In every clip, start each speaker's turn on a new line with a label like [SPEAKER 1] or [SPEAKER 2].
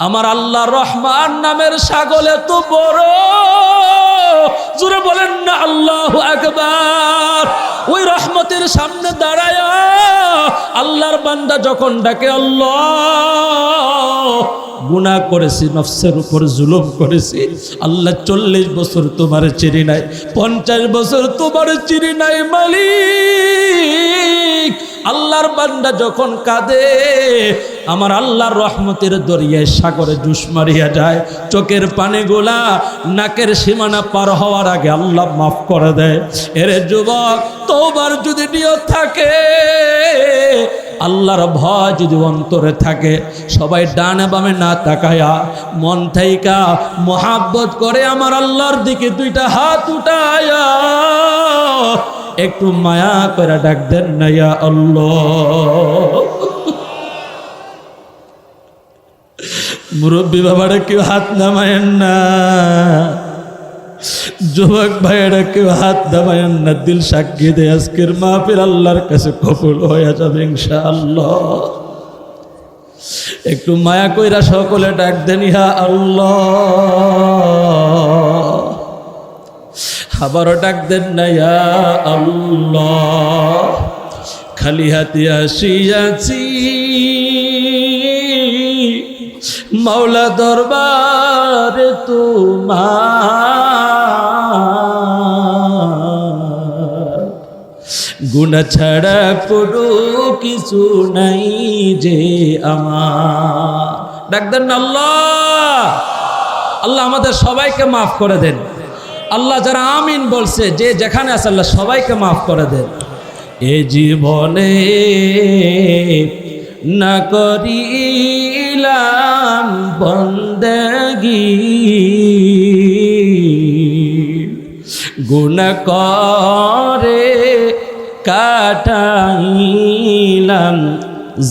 [SPEAKER 1] আমার আল্লাহ রহমান নামের সাগলে তো বড়। জুড়ে বলেন না, আল্লাহ একবার ওই রহমতের সামনে দাঁড়ায় আল্লাহর বান্দা যখন ডাকে, আল্লাহ গুণা করেছি, নফসের উপর জুলুম করেছি। আল্লাহ চল্লিশ বছর তোমার চিনি নাই, পঞ্চাশ বছর তোমার চিনি নাই মালিক। আল্লাহর বান্দা যখন কাঁদে, আমার আল্লাহর রহমতের দরিয়ায় সাগরে জুস মারিয়া যায়, চোখের পানিগুলা নাকের সীমানা পার হওয়ার আগে আল্লাহ মাফ করে দেয়। এর যুবক তোবার যদি নিয়ত থাকে আল্লাহর ভয় যদি অন্তরে থাকে, সবাই ডানে বামে না তাকায়া মন থাইকা মহাব্বত করে আমার আল্লাহর দিকে দুইটা হাত উঠায়া, একটু মায়া করে ডাক দেন নাইয়া আল্লাহ। মুরব্বী বাবারা কেউ হাত নামায়েন না। যুবক ভাইয়েরা কেউ হাত নামায়েন না দিল সাক্ষী দেয়। আজকের মাহফিল আল্লাহর কাছে কবুল হয়ে যাবে ইনশাআল্লাহ। একটু মায়া কইরা সকলে ডাক দেন ইহা আল্লাহ। আবারও ডাক দেন না, ইয়া আল্লাহ। খালি হাতে আসিয়াছি। মাওলা দরবার তোমার। গুণা ছাড়া কোনো কিছু নাই যে আমার। ডাক দেন আল্লাহ। আল্লাহ আমাদের সবাইকে মাফ করে দেন। আল্লাহ যারা আমিন বলছে, যে যেখানে আছে আল্লাহ সবাইকে মাফ করে দেন। এ জীবনে না করিলাম বন্দগি। গুণ করে কাটাইলাম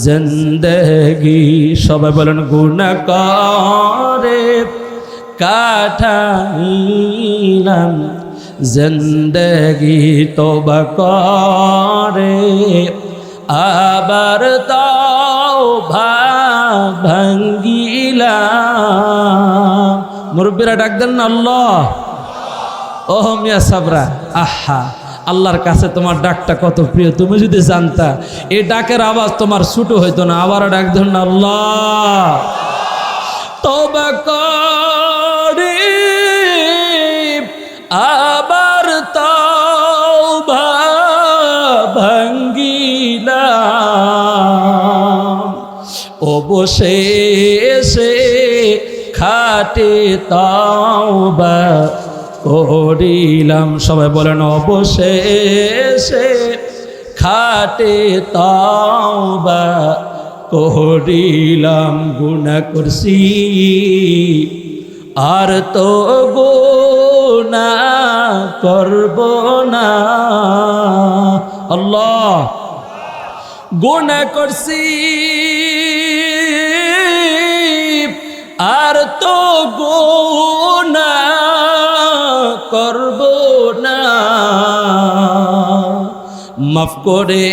[SPEAKER 1] জিন্দগি। সবাই বলেন, গুণ করে কাটাইলাম জিন্দগি। তোবা করে, আবার তাও ভাঙ্গিলাম মুরব্বীরা ডাক দেন না, আল্লাহ। ও মিয়া সাবরা, আহা, আল্লাহর কাছে তোমার ডাকটা কত প্রিয়, তুমি যদি জানতা এই ডাকের আওয়াজ তোমার ছুটো হইতো না আবার ডাক ধর না, আল্লাহ। তবা আবার তাওবা ভাঙ্গিলাম অবশেষে খাটে তাওবা করিলাম। সবাই বলেন, অবশেষে খাটে তাওবা করিলাম। গুণা করছি। আর তো গুণা করব না। আল্লাহ গুণা করছি। আর তো গুণা করব না। মাফ করে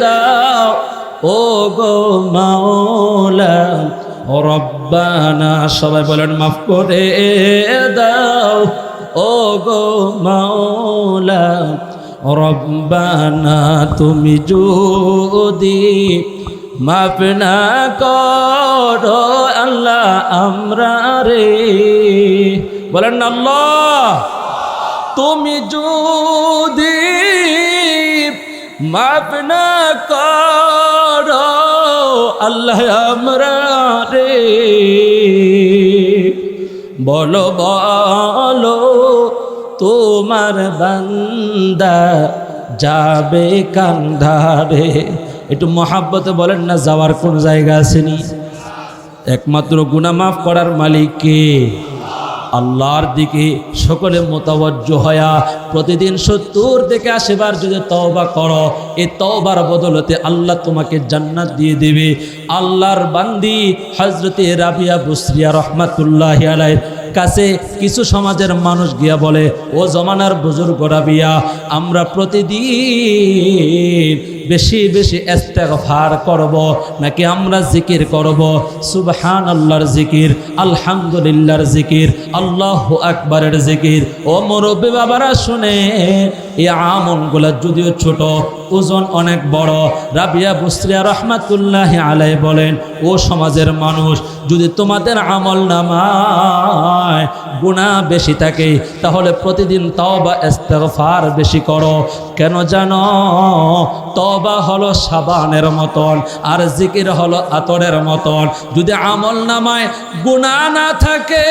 [SPEAKER 1] দাও ও গো মাওলা। রব্বানা, সবাই বলেন মাফ করে দাও ও গো মাওলা। রব্বানা, তুমি যদি মাফ না করো আল্লাহ আমরা রে। বলেন আল্লাহ, তুমি যদি মাফ না করো আল্লাহ আমরা রে। বলো বলো, তোমার বান্দা যাবে কান্ধারে। একটু মহাব্বতে বলেন না, যাওয়ার কোন জায়গা আসেনি। একমাত্র গুণা মাফ করার মালিক কে? আল্লাহর দিকে সকলে মোতাবজ্জ হয়া, প্রতিদিন সত্তর থেকে আশিবার যদি তওবা করো এই তওবার বদলতে আল্লাহ তোমাকে জান্নাত দিয়ে দেবে। আল্লাহর বান্দি হজরতে রাবিয়া বুসরিয়া রহমাতুল্লাহ আলাইর কাছে কিছু সমাজের মানুষ গিয়া বলে, ও জমানার বুজুর্গরা বিয়া আমরা প্রতিদিন বেশি বেশি ইস্তেগফার করব, নাকি আমরা জিকির করব? সুবহান আল্লাহর জিকির, আলহামদুলিল্লাহর জিকির, আল্লাহ আকবরের জিকির। ও মুরব্বী বাবারা শুনে এই আমলগুলো যদিও ছোট, ওজন অনেক বড়। রাবিয়া বুসরিয়া রহমাতুল্লাহ আলাই বলেন, ও সমাজের মানুষ, যদি তোমাদের আমল নামায় গুণা বেশি থাকে, তাহলে প্রতিদিন তবা ইস্তেগফার বেশি করো। কেন জানো? তবা হলো সাবানের মতন, আর জিকির হলো আতরের মতন। যদি আমল নামায় গুণা না থাকে,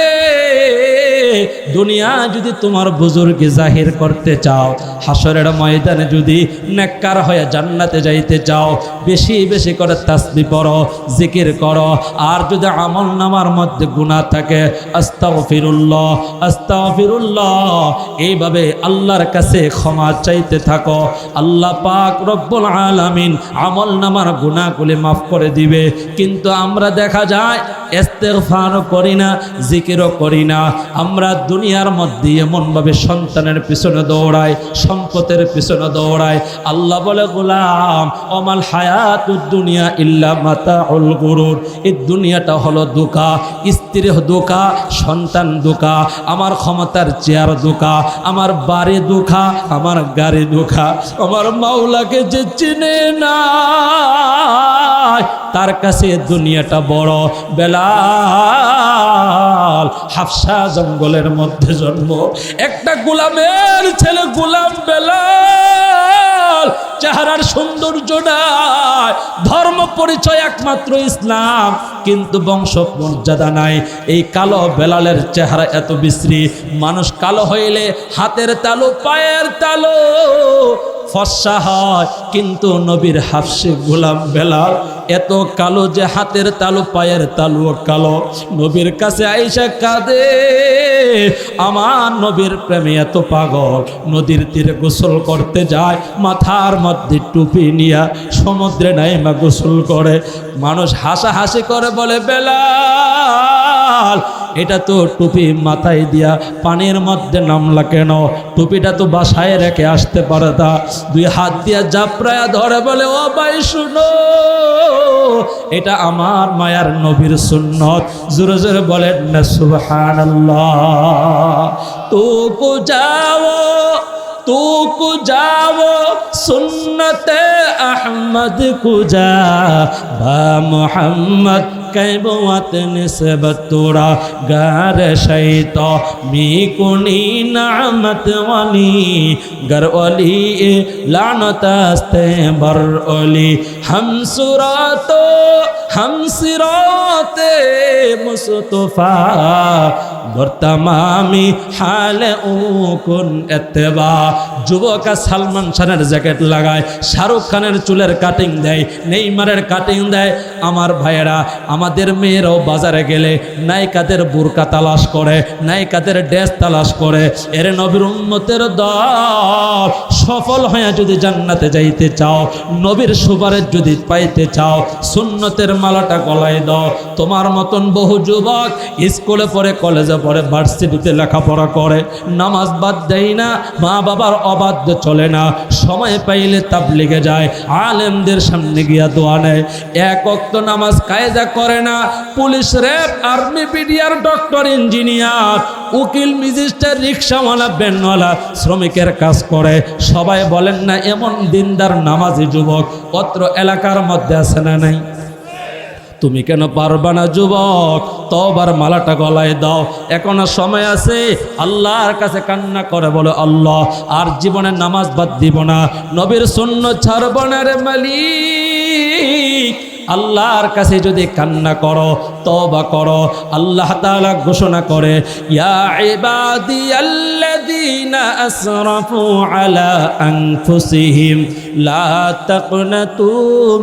[SPEAKER 1] দুনিয়া যদি তোমার বুজুর্গে জাহির করতে চাও হাসরের ময়দানে যদি নেককার হয়ে জান্নাতে যাইতে চাও, বেশি বেশি করে তাসবি পড়ো, জিকির করো। আর যদি আমল নামার মধ্যে গুণা থাকে আস্তাও ফিরুল্লাহ আস্তাও ফিরুল্লাহ এইভাবে আল্লাহর কাছে ক্ষমা চাইতে থাকো। আল্লাহ পাক রব্বুল আলামিন আমল নামার গুণাগুলি মাফ করে দিবে। কিন্তু আমরা দেখা যায় ইস্তেগফারও করি না, জিকিরও করি না। আমরা দুনিয়ার মধ্যে এমনভাবে সন্তানের পিছনে দৌড়াই সম্পদের পিছনে দৌড়ায়। আল্লাহ বলে, গোলাম, অমাল হায়াত দুনিয়া ইল্লা মাতা উল গুরুর। এই দুনিয়াটা হলো দোকা স্ত্রী দোকা, সন্তান দোকা, আমার ক্ষমতার চেয়ার দোকা, আমার বাড়ি দুঃখা আমার গাড়ি দুঃখা আমার মাওলাকে যে চিনে না, তার কাছে দুনিয়াটা বড়। বেলাল হাফসা জঙ্গলের মধ্যে জন্ম। একটা গোলামের ছেলে গোলাম বেলাল, চেহারার সৌন্দর্য নাই, ধর্ম পরিচয় একমাত্র ইসলাম, কিন্তু বংশ মর্যাদা নাই। এই কালো বেলালের চেহারা এত বিশ্রী, মানুষ কালো হইলে হাতের তালু, পায়ের তালু ফর্সা হয়, কিন্তু নবীর হাফসে গোলাম বেলা এত কালো যে হাতের তালু, পায়ের তালুও কালো। নবীর কাছে আইসা কাঁদে, আমার নবীর প্রেমে এত পাগল, নদীর তীরে গোসল করতে যায়, মাথার মধ্যে টুপি নিয়ে সমুদ্রে নাইমা গোসল করে। মানুষ হাসাহাসি করে বলে, বেলাল, এটা তো টুপি মাথায় দিয়া পানির মধ্যে নামলা কেন? টুপিটা তো বাসায় রেখে আসতে পারে তা। দুই হাত দিয়া জাপড়ায়া ধরে বলে, ও ভাই, শুনো, এটা আমার মায়ার নবীর সুন্নত। জোরে জোরে বলেন, না, সুবহানাল্লাহ। তুকু যাও تو کو جاو سنت احمد کو جا با محمد کیبوت نسبت تورا گار شیطا می کنی نعمت والی گر والی لعنت است بر علی ہم سراتو ہم سرات مصطفیٰ বর্তমামি হালে উকুন এতেবা যুবকা সালমান খানের জ্যাকেট লাগায়, শাহরুখ খানের চুলের কাটিং দেয়, নেইমারের কাটিং দেয়। আমার ভাইয়েরা, আমাদের মেয়েরাও বাজারে গেলে নায়িকাদের বুরকা তালাশ করে, নায়িকাদের ড্রেস তালাশ করে। এর নবীর উন্মতের দল, সফল হয়ে যদি জান্নাতে যাইতে চাও, নবীর সুপারের যদি পাইতে চাও, সুন্নতের মালাটা গলায় দাও। তোমার মতন বহু যুবক স্কুলে পড়ে, কলেজে পড়ে ভার্সিটিতে লেখাপড়া করে, নামাজ বাদ দেয় না, মা বাবার অবাধ্য চলে না, সময় পাইলে তাবলিগে যায়, আলেমদের সামনে গিয়া দোয়া নেয়। এক অক্ত নামাজ কায়দা করে না, পুলিশ র্যাব আর্মি পিডিয়ার ডক্টর, ইঞ্জিনিয়ার, উকিল মিজিস্টার রিক্সাওয়ালা ব্যানওয়ালা শ্রমিকের কাজ করে। সবাই বলেন না, এমন দিনদার নামাজি যুবক, অত্র এলাকার মধ্যে আছে না নাই? তুমি কেন পারবা না, যুবক? তবার মালাটা গলায় দাও। এখনও সময় আছে? আল্লাহর কাছে কান্না করে বলো, আল্লাহ, আর জীবনে নামাজ বাদ দিব না। নবীর শূন্য ছাড়ব না রে মালিক। আল্লাহর কাছে যদি কান্না করো তবা করো, আল্লাহ তাআলা ঘোষণা করে, ইয়া ইবাদিয়াল্লাযীনা আসরাফু আলা আনফুসিহিম, লা তাকনাতু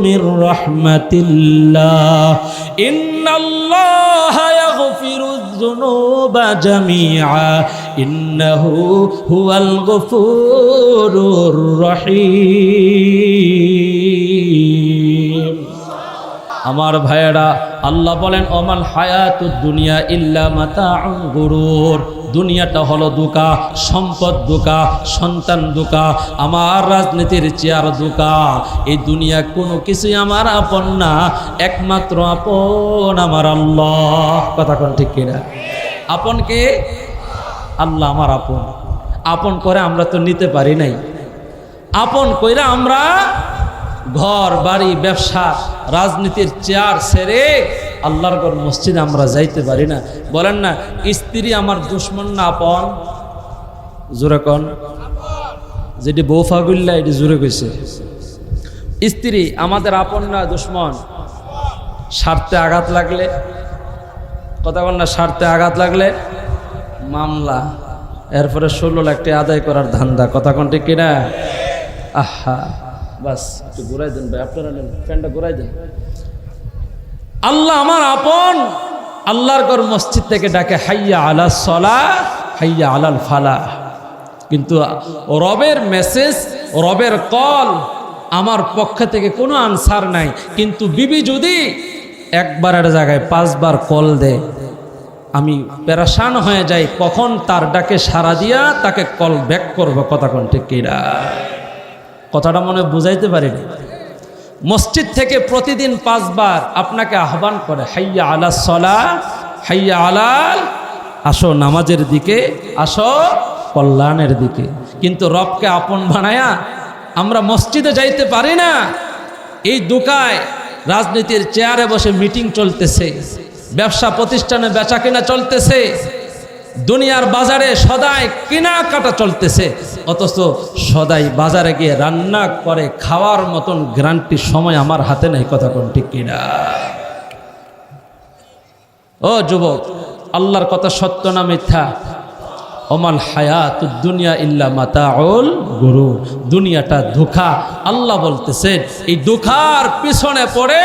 [SPEAKER 1] মির রাহমাতিল্লাহ, ইন্নাল্লাহা ইয়াগফিরুয যুনুবা জামিআ, ইন্নাহু হুয়াল গফুরুর রহিম। আমার ভাইয়েরা, আল্লাহ বলেন অমাল হায়াত দুনিয়া ইল্লা মাতা গরুর। দুনিয়াটা হলো দুকা, সম্পদ দুকা, সন্তান দুকা, আমার রাজনীতির চেয়ার দুকা। এই দুনিয়া কোনো কিছুই আমার আপন না, একমাত্র আপন আমার আল্লাহ। কথা কোন ঠিক কিনা? আপন কে? আল্লাহ আমার আপন। আপন করে আমরা তো নিতে পারি নাই। আপন কইরা আমরা ঘর, বাড়ি, ব্যবসা, রাজনীতির চেয়ার সেরে আল্লাহর ঘর মসজিদে আমরা যাইতে পারি না। বলেন না, স্ত্রী আমার দুশ্মন না আপন? জোরে কন। যেটি বৌফাগুল্লা এটি জোরে কইছে। স্ত্রী আমাদের আপন না দুশ্মন? স্বার্থে আঘাত লাগলে? কথা বল না, স্বার্থে আঘাত লাগলে? মামলা। এরপরে ষোলো লাখটি আদায় করার ধান্দা। কথা কোনটি কিনা? আহা। বাস, একটু ঘুরাই দেন ভাই, আপনারা নেন, ফ্যানটা ঘুরাই দেন। আল্লাহ আমার আপন, আল্লাহর ঘর মসজিদ থেকে ডাকে, হাইয়া আলা সলা, হাইয়া আলাল ফালা। কিন্তু রবের মেসেজ, রবের কল আমার পক্ষ থেকে কোনো আনসার নাই। কিন্তু বিবি যদি একবারের জায়গায় পাঁচবার কল দেয়, আমি পেরাসান হয়ে যাই, কখন তার ডাকে সারা দিয়া তাকে কল ব্যাক করব, কথা কোন ঠিক কিনা? কথাটা মনে বুঝাইতে পারিনি। মসজিদ থেকে প্রতিদিন পাঁচবার আপনাকে আহ্বান করে, হাইয়া আলা সলা, হাইয়া আলাল আসো নামাজের দিকে, আসো কল্যাণের দিকে। কিন্তু রবকে আপন বানায়া আমরা মসজিদে যাইতে পারি না। এই দোকায় রাজনীতির চেয়ারে বসে মিটিং চলতেছে, ব্যবসা প্রতিষ্ঠানে বেচা কেনা চলতেছে। দুনিয়ার বাজারে সদাই কেনাকাটা চলতেছে। অথচ সদাই বাজারে গিয়ে রান্না করে খাওয়ার মতন গ্রান্টি সময় আমার হাতে নেই, কথা কোন ঠিক কিনা? ও যুবক, আল্লাহর কথা সত্য না মিথ্যা? অমাল হায়াত দুনিয়া ইল্লা মাতাউল গুরু দুনিয়াটা ধোখা আল্লাহ বলতেছেন এই ধোখার পিছনে পড়ে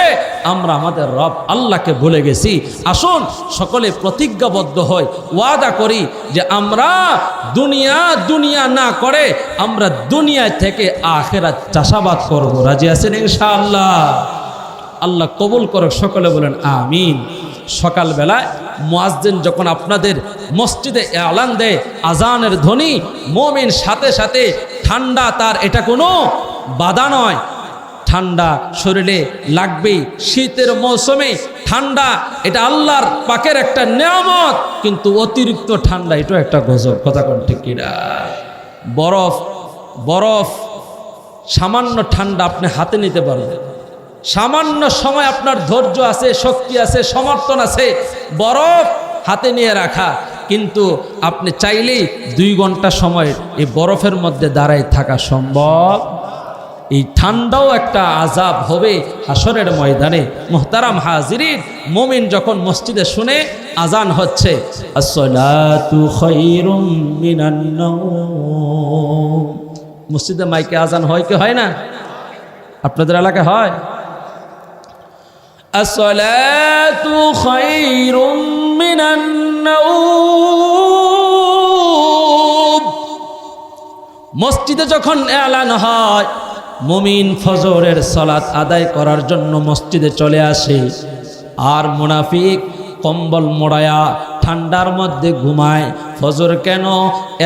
[SPEAKER 1] আমরা আমাদের রব আল্লাহকে ভুলে গেছি। আসুন, সকলে প্রতিজ্ঞাবদ্ধ হয় ওয়াদা করি যে আমরা দুনিয়া দুনিয়া না করে আমরা দুনিয়া থেকে আখেরা চাষাবাদ করব। রাজি আছেন ইনশাআল্লাহ? আল্লাহ কবুল করো সকলে বলেন আমিন। সকালবেলায় মুয়াজ্জিন যখন আপনাদের মসজিদে আলান দেয়, আজানের ধ্বনি, মমিন সাথে সাথে, ঠান্ডা তার এটা কোনো বাধা নয়। ঠান্ডা শরীরে লাগবেই, শীতের মৌসুমে ঠান্ডা, এটা আল্লাহর পাকের একটা নিয়ামত, কিন্তু অতিরিক্ত ঠান্ডা, এটাও একটা গজব, কথা কোন ঠিক কিনা? বরফ বরফ, সামান্য ঠান্ডা আপনি হাতে নিতে পারবেন। সামান্য সময় আপনার ধৈর্য আছে, শক্তি আছে, সমর্থন আছে, বরফ হাতে নিয়ে রাখা। কিন্তু আপনি চাইলেই দুই ঘণ্টা সময় এই বরফের মধ্যে দাঁড়াই থাকা সম্ভব। এই ঠান্ডাও একটা আজাব হবে হাসরের ময়দানে। মোহতারাম হাজিরিন, মমিন যখন মসজিদে শুনে আজান হচ্ছে। মসজিদে মাইকে আজান হয় কি হয় না? আপনাদের এলাকায় হয়? আসসালাতু خير من النوم. মসজিদে যখন এলান হয়, মুমিন ফজরের সলাৎ আদায় করার জন্য মসজিদে চলে আসে। আর মুনাফিক কম্বল মোড়ায়া ঠান্ডার মধ্যে ঘুমায়। ফজর কেন?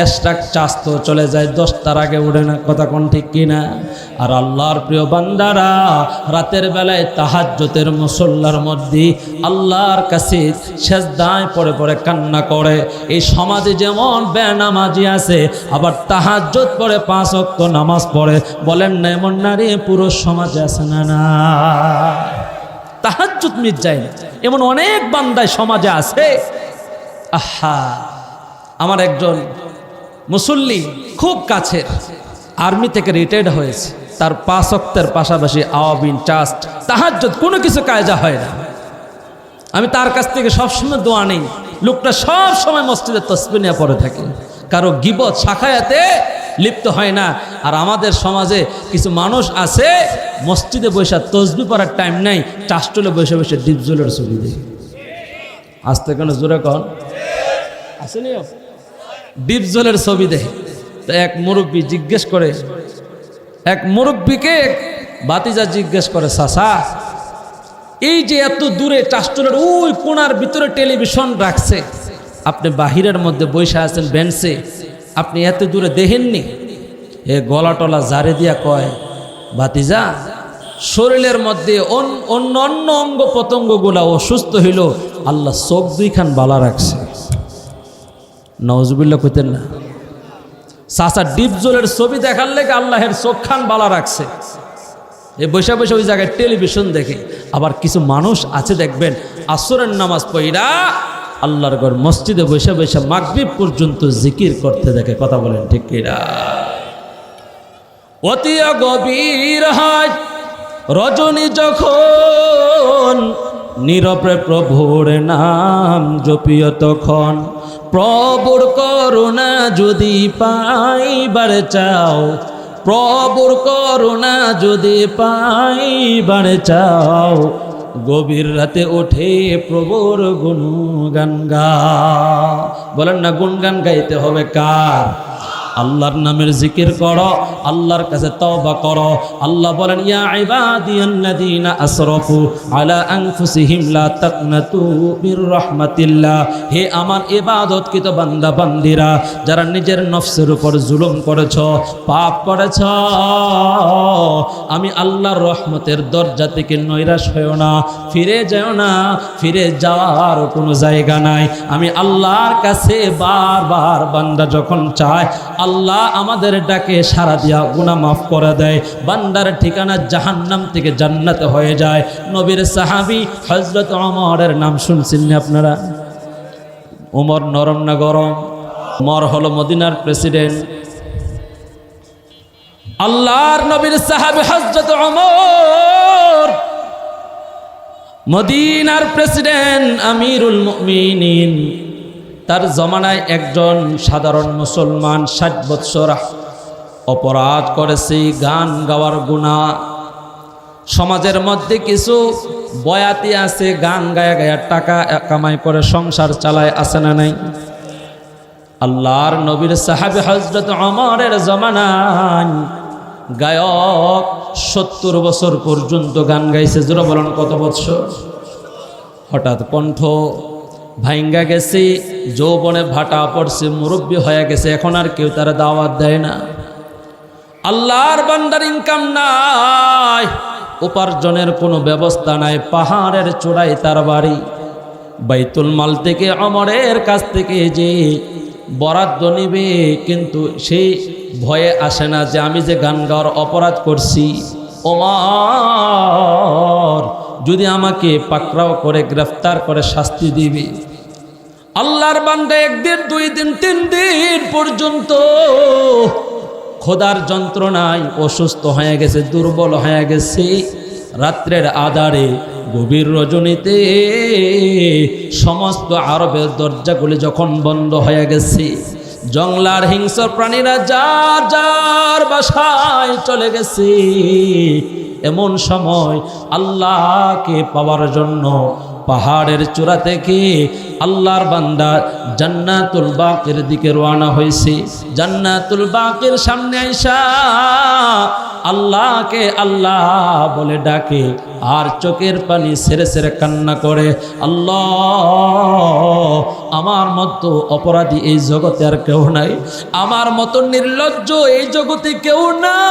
[SPEAKER 1] এক্সট্রা চাস্ত চলে যায়, দশটার আগে উঠে না, কথা কোন ঠিক কিনা? আর আল্লাহর প্রিয় বান্দারা, রাতের বেলায় তাহাজ্জতের মুসল্লার মধ্যে আল্লাহর কাছে শেষ দায় পড়ে পড়ে কান্না করে। এই সমাজে যেমন বেনামাজি আছে, আবার তাহাজ্জত পড়ে পাঁচ অক্ত নামাজ পড়ে। বলেন না, এমন নারী পুরো সমাজে আছে না না। তাহাজ্জুদ মিট যায় এমন অনেক বান্দায় সমাজে আছে আহা, আমার একজন মুসল্লি খুব কাছের, আর্মি থেকে রিটায়ার্ড হয়েছে। তার পাঁচ অক্তের পাশাপাশি আওয়াবিন, চাস্ট, তাহাজ্জুদ কোনো কিছু কায়জা হয় না। আমি তার কাছ থেকে সবসময় দোয়া নেই। লোকটা সব সময় মসজিদে তসবি নিয়ে পড়ে থাকে। কারও গিবত, শাখায়াতে লিপ্ত হয় না। আর আমাদের সমাজে কিছু মানুষ আছে, মসজিদে বসে তসবি পড়ার টাইম নাই চাষ্টলে বসে বসে ডিপজলের ছবি দেয় আসতে কেন জোরে কন? আসেনি ডিপজলের ছবি দেখে। তো এক মুরব্বী জিজ্ঞেস করে, এক মুরব্বীকে বাতিজা জিজ্ঞেস করে সাসা এই যে এত দূরে চাষটুলের ওই কোনার ভিতরে টেলিভিশন রাখছে, আপনি বাহিরের মধ্যে বসে আছেন বেঞ্চে, আপনি এত দূরে দেখেননি? এ গলা টলা জারে দিয়া কয় বাতিজা শরীরের মধ্যে অন- অন্য অন্য অঙ্গ প্রত্যঙ্গগুলা অসুস্থ হইল, আল্লাহ চোখ দুইখান বালা রাখছে। নজবুল্লাহ কইতেন না। চাচা ডিপ জলের ছবি দেখার লেগে আল্লাহের চোখ খান বালা রাখছে। এই বৈশা বৈশা ওই জায়গায় টেলিভিশন দেখে। আবার কিছু মানুষ আছে দেখবেন, আসরের নামাজ পইরা আল্লাহর ঘর মসজিদে বৈশা বৈশা মাগরিব পর্যন্ত জিকির করতে দেখে। কথা বলেন ঠিক কিনা? অতি গভীর হয়, রজনী যখন নীরবে প্রভুর নাম জপিয় তখন প্রভুর করুণা যদি পাইবার চাও, প্রবর করুণা যদি পাইবার চাও, গভীর রাতে ওঠে প্রবর গুণগান গা। বলেন না, গুণগান গাইতে হবে কার? আল্লাহর নামের জিকির করো, আল্লাহর কাছে তওবা করো। আল্লাহ বলেন, ইয়া ইবাদিয়াল্লাযীনা আসরাফু আলা আনফুসিহিম লা তাকনাতু মির রাহমাতিল্লাহ। হে আমার ইবাদতকৃত বান্দা, বান্দিরা, যারা নিজের নফসের উপর জুলুম করেছ, পাপ করেছ, আমি আল্লাহর রহমতের দরজা থেকে নৈরাশ হয়েও না, ফিরে যেও না, ফিরে যাওয়ার কোনো জায়গা নাই। আমি আল্লাহর কাছে বারবার বান্দা যখন চায় আল্লাহ আমাদের ডাকে সারা দিয়া গুনাহ মাফ করে দেয়। বান্দার ঠিকানা জাহান্নাম থেকে জান্নাতে হয়ে যায়। নবীর সাহাবি হজরত অমরের নাম শুনছেন আপনারা? ওমর নরম না গরম? মর হলো মদিনার প্রেসিডেন্ট। আল্লাহর নবীর সাহাবি হজরত অমর মদিনার প্রেসিডেন্ট আমিরুল মুমিনিন। তার জমানায় একজন সাধারণ মুসলমান ষাট বৎসর অপরাধ করেছে, গান গাওয়ার গুণা। সমাজের মধ্যে কিছু বয়াতি আছে, গান গায়া গায়া টাকা কামাই করে সংসার চালায়, আছে না নাই? আল্লাহর নবীর সাহাবি হজরত অমরের জমানায় গায়ক সত্তর বছর পর্যন্ত গান গাইছে, জোরা বলেন কত বছর হঠাৎ কণ্ঠ ভাইঙ্গা গেছে, যৌবনে ভাটা পড়ছে, মুরব্বী হয়ে গেছে, এখন আর কেউ তারা দাওয়াত দেয় না। আল্লাহর বান্দার ইনকাম নাই, উপার্জনের কোনো ব্যবস্থা নাই, পাহাড়ের চূড়ায় তার বাড়ি। বাইতুল মাল থেকে অমরের কাছ থেকে যে বরাদ্দ নিবে, কিন্তু সেই ভয়ে আসে না যে আমি যে গান গাওয়ার অপরাধ করছি। ওমর যদি আমাকে পাকড়াও করে, গ্রেফতার করে শাস্তি দিবে। আল্লাহর বান্দা একদিন, দুই দিন, তিন দিন পর্যন্ত খোদার যন্ত্রণায় অসুস্থ হয়ে গেছে, দুর্বল হয়ে গেছে। রাত্রের আধারে গভীর রজনীতে সমস্ত আরবের দরজাগুলি যখন বন্ধ হয়ে গেছে, জংলার হিংস্র প্রাণীরা যার যার বাসায় চলে গেছে। এমন সময় আল্লাহকে পাওয়ার জন্য পাহাড়ের চূড়া থেকে আল্লাহর বান্দা জান্নাতুল বাকের দিকে রওনা হয়েছে। জান্নাতুল বাকের সামনে আইসা আল্লাহকে আল্লাহ বলে ডাকে আর চোখের পানি সেরে সেরে কান্না করে, আল্লাহ, আমার মতো অপরাধী এই জগতে আর কেউ নাই। আমার মতো নির্লজ্জ এই জগতে কেউ নাই।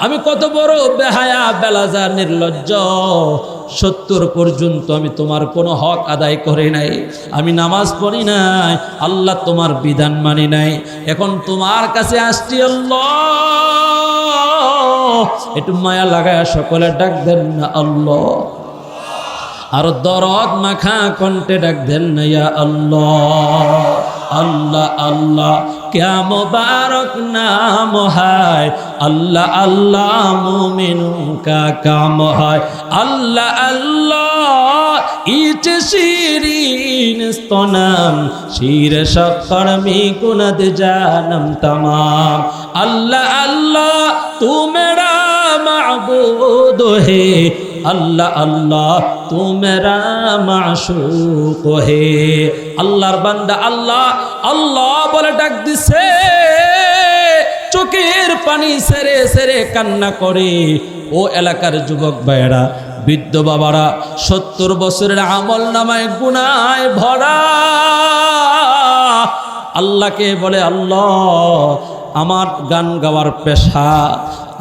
[SPEAKER 1] আমি কত বড় বেহায়া বেলাজা নির্লজ্জ। সত্তর পর্যন্ত আমি তোমার কোনো হক আদায় করি নাই। আমি নামাজ পড়ি নাই, আল্লাহ তোমার বিধান মানি নাই। এখন তোমার কাছে আসছি, আল্লাহ। একটু মায়া লাগায় সকলে ডাক দেন না, আল্লাহ। আর দরদ মাখা কণ্ঠে ডাক দেন না, ইয়া আল্লাহ। আল্লাহ আল্লাহ। মোবারক নাম হায়। আল্লাহ আল্লাহ, মুমিনু কা কাম হয়। আল্লাহ আল্লাহ ইচ শিরিন স্তনাম, শির শক্কর মি কুনদ জানম তমাম। আল্লাহ আল্লাহ তু মেরা মাবুদ হে। আল্লাহ আল্লাহ তু মেরা মাশুক হে। আল্লাহর বান্দা, আল্লাহ আল্লাহ বলে ডাক দিছে। চোখের পানি সেরে সেরে কান্না করে। ও এলাকার যুবক ভাইয়েরা, বৃদ্ধ বাবারা, সত্তর বছরের আমল নামায় গুনায় ভরা। আল্লাহকে বলে, আল্লাহ, আমার গান গাওয়ার পেশা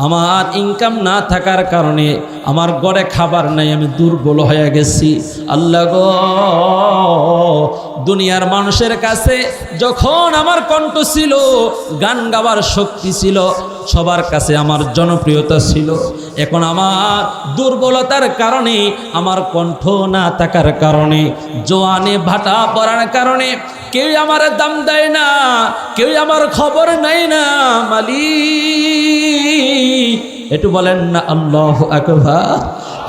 [SPEAKER 1] আমার ইনকাম না থাকার কারণে আমার গড়ে খাবার নাই, আমি দুর্বল হয়ে গেছি। আল্লাহ গো, দুনিয়ার মানুষের কাছে যখন আমার কণ্ঠ ছিল, গান গাওয়ার শক্তি ছিল সবার কাছে আমার জনপ্রিয়তা ছিল। এখন আমার দুর্বলতার কারণে, আমার কণ্ঠ না থাকার কারণে, জোয়ানে ভাটা পড়ার কারণে কেউ আমার দাম দেয় না, কেউ আমার খবর নেয় না, মালিক। একটু বলেন না, আল্লাহ আকবার।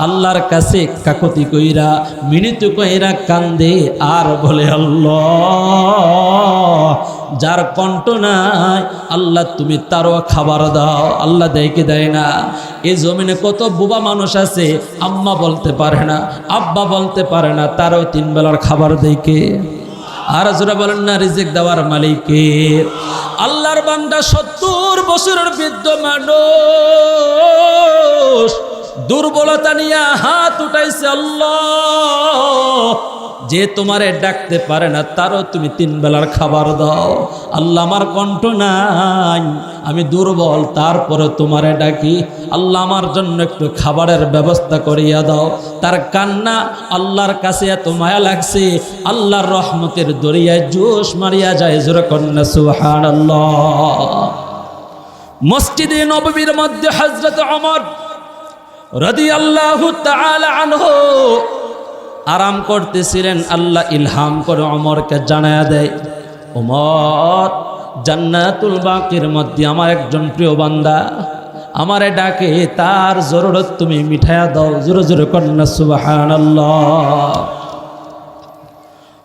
[SPEAKER 1] আল্লাহর কাছে কাকতি কইরা, মিনিত কইরা কান্দে, আর বলে আল্লাহ। যার কণ্ঠ নাই, আল্লাহ তুমি তারও খাবার দাও। আল্লাহ দেয় দেয় না? এই জমিনে কত বুবা মানুষ আছে, আম্মা বলতে পারে না, আব্বা বলতে পারে না, তারও তিন বেলার খাবার দেয় কে? আর জোরা বলেন না, রিজিক দেওয়ার মালিকে। আল্লাহর বান্দা সত্তর বছরের বৃদ্ধ মানুষ, দুর্বলতা নিয়ে হাত উঠাইছে আল্লাহ। যে তোমারে ডাকতে পারে না, তারও তুমি তিন বেলার খাবার দাও। আল্লাহ আমার কণ্ঠ নাই, আমি দুর্বল তারপরে তোমারে ডাকি। আল্লাহ আমার জন্য একটু খাবারের ব্যবস্থা করিয়া দাও। তার কান্না আল্লাহর কাছে এত মায়া লাগছে, আল্লাহর রহমতের দরিয়ায় জোশ মারিয়া যায় জোর কন্যা সুহান মসজিদে নববীর মধ্যে হজরত অমর রদি আল্লাহ আনহু আরাম করতেছিলেন, আল্লাহ ইলহাম করে অমরকে জানায়া দেয় ওমর জান্নাতুল বাকির মধ্যে আমার একজন প্রিয় বান্দা, আমারে ডাকে, তার জরুরত তুমি মিঠায়া দাও, জোরে জোরে কন্যা সুবাহান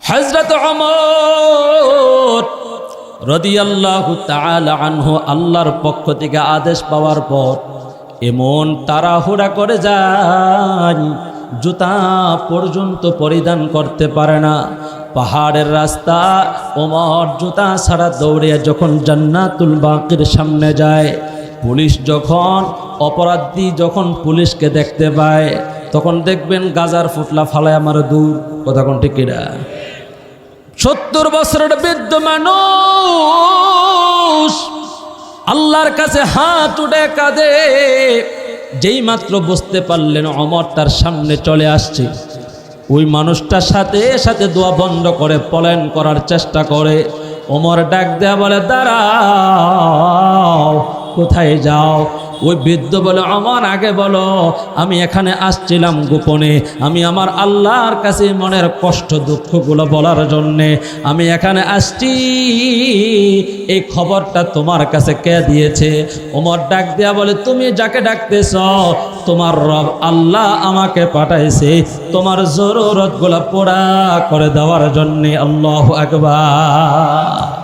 [SPEAKER 1] হজরত অমর রদিয়াল্লাহু তাআলা আনহু আল্লাহর পক্ষ থেকে আদেশ পাওয়ার পর, এমন তাড়াহুড়া করে যায় জুতা পর্যন্ত পরিধান করতে পারে না। পাহাড়ের রাস্তা, ওমর জুতা ছাড়া দৌড়ে যখন জান্নাতুল বাকির সামনে যায়, পুলিশ যখন, অপরাধী যখন পুলিশকে দেখতে পায়, তখন দেখবেন গাজার ফুটলা ফালায় আমার দূর। কথা কোন টিকিরা সত্তর বছরের বৃদ্ধ মানুষ, আল্লাহর কাছে হাত উঠে কাঁদে। যেই মাত্র বুঝতে পারলেন অমর তার সামনে চলে আসছে। ওই মানুষটার সাথে সাথে দোয়া বন্ধ করে, পলায়ন করার চেষ্টা করে। অমর ডাক দেয়া বলে, দাঁড়াও। কোথায় যাও? ওই বৃদ্ধ বলে আমার আগে বলো, আমি এখানে আসছিলাম গোপনে। আমি আমার আল্লাহর কাছে মনের কষ্ট দুঃখগুলো বলার জন্যে। আমি এখানে আসছি। এই খবরটা তোমার কাছে কে দিয়েছে? ওমর ডাক দেয়া বলে, তুমি যাকে ডাকতেছ, তোমার রব আল্লাহ আমাকে পাঠাইছে। তোমার জরুরতগুলো পোড়া করে দেওয়ার জন্যে আল্লাহ আকবার।